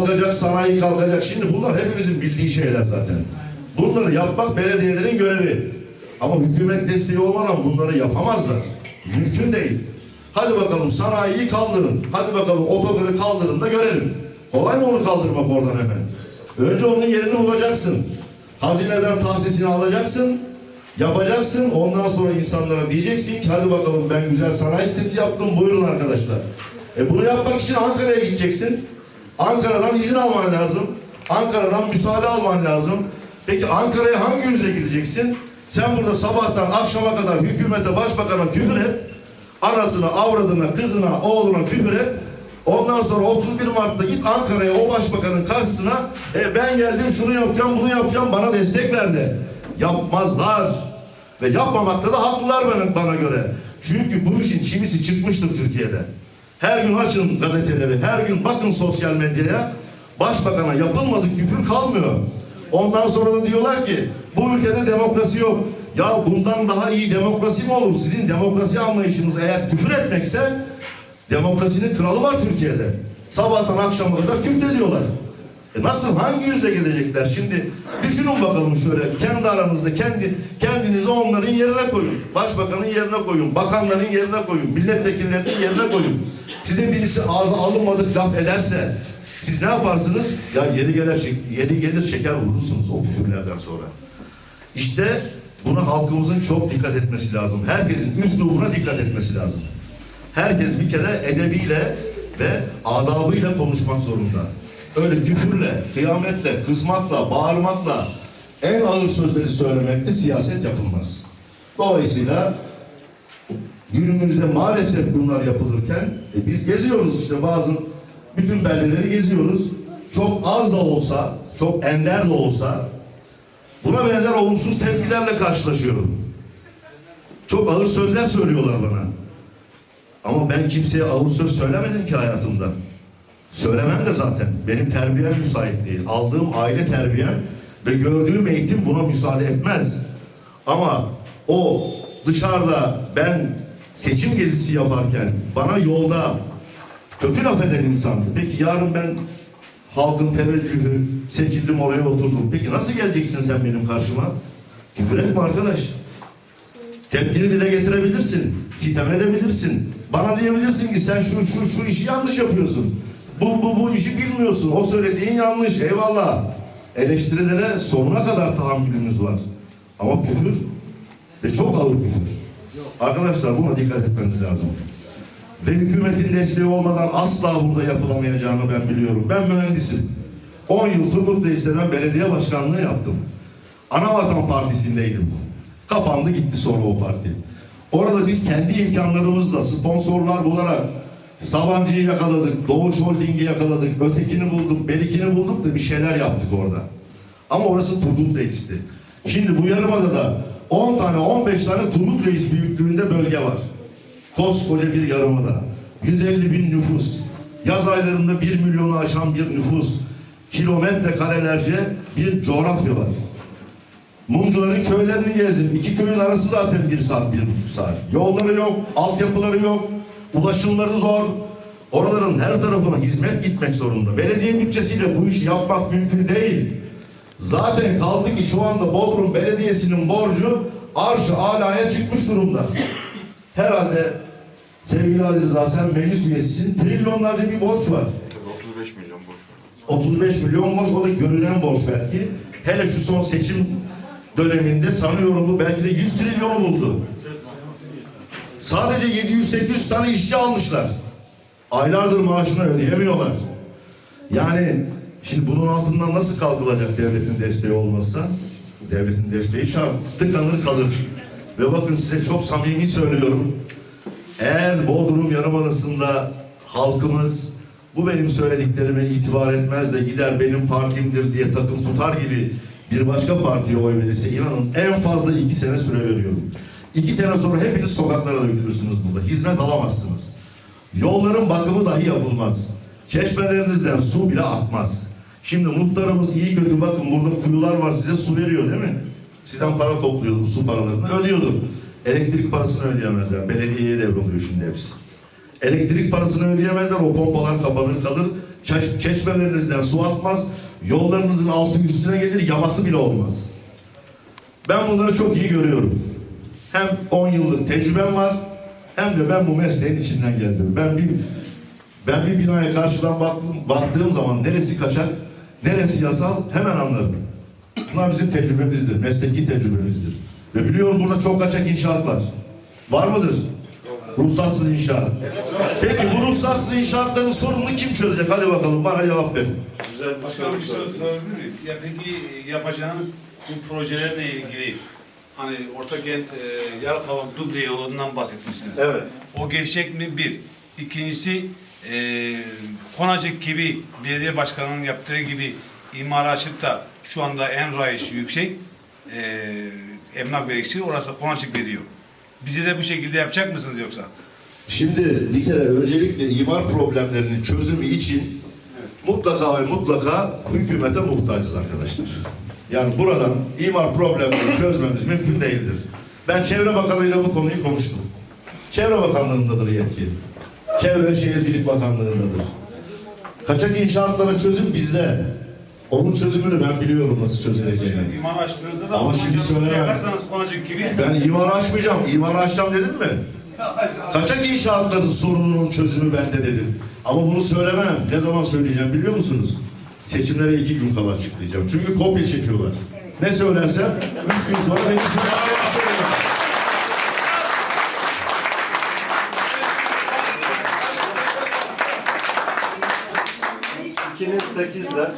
kalkacak, sanayi kalkacak. Şimdi bunlar hepimizin bildiği şeyler zaten. Bunları yapmak belediyelerin görevi. Ama hükümet desteği olmadan bunları yapamazlar. Mümkün değil. Hadi bakalım sanayiyi kaldırın. Hadi bakalım otogarı kaldırın da görelim. Kolay mı onu kaldırmak oradan hemen? Önce onun yerini bulacaksın. Hazineden tahsisini alacaksın. Yapacaksın. Ondan sonra insanlara diyeceksin ki hadi bakalım ben güzel sanayi sitesi yaptım. Buyurun arkadaşlar. E bunu yapmak için Ankara'ya gideceksin. Ankara'dan izin alman lazım. Ankara'dan müsaade alman lazım. Peki Ankara'ya hangi yüzle gideceksin? Sen burada sabahtan akşama kadar hükümete, başbakana küfür et. Anasına, avradına, kızına, oğluna küfür et. Ondan sonra 31 Mart'ta git Ankara'ya o başbakanın karşısına e, ben geldim şunu yapacağım, bunu yapacağım bana destek ver de. Yapmazlar. Ve yapmamakta da haklılar bana, bana göre. Çünkü bu işin çivisi çıkmıştır Türkiye'de. Her gün açın gazeteleri, her gün bakın sosyal medyaya. Başbakana yapılmadık küfür kalmıyor. Ondan sonra da diyorlar ki bu ülkede demokrasi yok. Ya bundan daha iyi demokrasi mi olur? Sizin demokrasi anlayışınız eğer küfür etmekse demokrasinin kralı var Türkiye'de. Sabahtan akşama kadar küfrediyorlar. E nasıl hangi yüzle gidecekler? Şimdi düşünün bakalım şöyle kendi aranızda kendi kendinizi onların yerine koyun. Başbakanın yerine koyun, bakanların yerine koyun, milletvekillerinin yerine koyun. Sizin birisi ağza alınmadık laf ederse siz ne yaparsınız? Ya yeri gelir, yeri gelir şeker vurursunuz o küfürlerden sonra. İşte buna halkımızın çok dikkat etmesi lazım. Herkesin üslubuna dikkat etmesi lazım. Herkes bir kere edebiyle ve adabıyla konuşmak zorunda. Öyle küfürle, kıyametle, kızmakla, bağırmakla, en ağır sözleri söylemekle siyaset yapılmaz. Dolayısıyla günümüzde maalesef bunlar yapılırken e, biz geziyoruz işte bazı bütün beldeleri geziyoruz. Çok az da olsa, çok ender de olsa buna benzer olumsuz tepkilerle karşılaşıyorum. Çok ağır sözler söylüyorlar bana. Ama ben kimseye ağır söz söylemedim ki hayatımda. Söylemem de zaten. Benim terbiyem müsait değil. Aldığım aile terbiyem ve gördüğüm eğitim buna müsaade etmez. Ama o dışarıda ben seçim gezisi yaparken bana yolda kötü laf eden insan. Peki yarın ben halkın teveccühü seçildim oraya oturdum. Peki nasıl geleceksin sen benim karşıma? Küfür etme arkadaş. Tepkini dile getirebilirsin. Sitem edebilirsin. Bana diyebilirsin ki sen şu şu şu işi yanlış yapıyorsun. Bu bu bu işi bilmiyorsun. O söylediğin yanlış. Eyvallah. Eleştirilere sonuna kadar tahammülümüz var. Ama küfür ve çok ağır küfür. Arkadaşlar buna dikkat etmeniz lazım. Ve hükümetin desteği olmadan asla burada yapılamayacağını ben biliyorum. Ben mühendisim. 10 yıl Turgut'ta istenen belediye başkanlığı yaptım. Anavatan Partisi'ndeydim. Kapandı gitti sonra o parti. Orada biz kendi imkanlarımızla sponsorlar bularak Sabancı'yı yakaladık, Doğuş Holding'i yakaladık, ötekini bulduk, berikini bulduk da bir şeyler yaptık orada. Ama orası Turgut Reis'ti. Şimdi bu yarımadada 10 tane 15 tane Turgut Reis büyüklüğünde bölge var. Koskoca bir yarımada. 150 bin nüfus. Yaz aylarında 1 milyonu aşan bir nüfus. Kilometre karelerce bir coğrafya var. Mumcuların köylerini gezdim. İki köyün arası zaten bir saat, bir buçuk saat. Yolları yok, altyapıları yok, ulaşımları zor. Oraların her tarafına hizmet gitmek zorunda. Belediye bütçesiyle bu işi yapmak mümkün değil. Zaten kaldı ki şu anda Bodrum Belediyesi'nin borcu arş-ı alaya çıkmış durumda. Herhalde sevgili Ali Rıza sen meclis üyesisin. Trilyonlarca bir borç var. Tabii 35 milyon borç var. 35 milyon borç o da görünen borç belki. Hele şu son seçim döneminde sanıyorum bu belki de 100 trilyonu buldu. Sadece 700-800 tane işçi almışlar. Aylardır maaşını ödeyemiyorlar. Yani şimdi bunun altından nasıl kalkılacak devletin desteği olmazsa? Devletin desteği şart. Tıkanır kalır. Ve bakın size çok samimi söylüyorum. Eğer Bodrum Yarımadası'nda halkımız bu benim söylediklerime itibar etmez de gider benim partimdir diye takım tutar gibi bir başka partiye oy verirse inanın en fazla iki sene süre veriyorum. İki sene sonra hepiniz sokaklara dökülürsünüz burada. Hizmet alamazsınız. Yolların bakımı dahi yapılmaz. Çeşmelerinizden su bile akmaz. Şimdi muhtarımız iyi kötü bakın burada kuyular var size su veriyor değil mi? Sizden para topluyordu su paralarını ödüyordu. Elektrik parasını ödeyemezler. Belediyeye devroluyor şimdi hepsi. Elektrik parasını ödeyemezler o pompalar kapanır kalır. çeş- çeşmelerinizden su akmaz, yollarınızın altı üstüne gelir, yaması bile olmaz. Ben bunları çok iyi görüyorum. Hem 10 yıllık tecrübem var, hem de ben bu mesleğin içinden geldim. Ben bir ben bir binaya karşıdan baktım, baktığım zaman neresi kaçak, neresi yasal hemen anlarım. Bunlar bizim tecrübemizdir, mesleki tecrübemizdir. Ve biliyorum burada çok kaçak inşaat var. Var mıdır? Ruhsatsız inşaat. Peki bu ruhsatsız inşaatların sorununu kim çözecek? Hadi bakalım bana cevap verin. Başka bir soru sorabilir miyim? Ya peki yapacağınız bu projelerle ilgili hani Ortakent e, Yarıkavan Duble yolundan bahsetmişsiniz. Evet. O gerçek mi? Bir. İkincisi e, Konacık gibi belediye başkanının yaptığı gibi imara açıp da şu anda en rayış yüksek e, emlak vergisi orası Konacık veriyor. Bize de bu şekilde yapacak mısınız yoksa? Şimdi bir kere öncelikle imar problemlerinin çözümü için mutlaka ve mutlaka hükümete muhtacız arkadaşlar. Yani buradan imar problemlerini çözmemiz mümkün değildir. Ben Çevre Bakanı'yla bu konuyu konuştum. Çevre Bakanlığı'ndadır yetki. Çevre Şehircilik Bakanlığı'ndadır. Kaçak inşaatlara çözüm bizde. Onun çözümünü ben biliyorum nasıl çözüleceğini. İmar açtığınızda da Ama şimdi söyleyemem. gibi Ben imar açmayacağım, imar açacağım dedim mi? Kaçak inşaatların sorununun çözümü bende dedim. Ama bunu söylemem. Ne zaman söyleyeceğim biliyor musunuz? Seçimlere iki gün kala açıklayacağım. Çünkü kopya çekiyorlar. Ne söylersem üç gün sonra benim söyleyeceğim. İkiniz sekizler.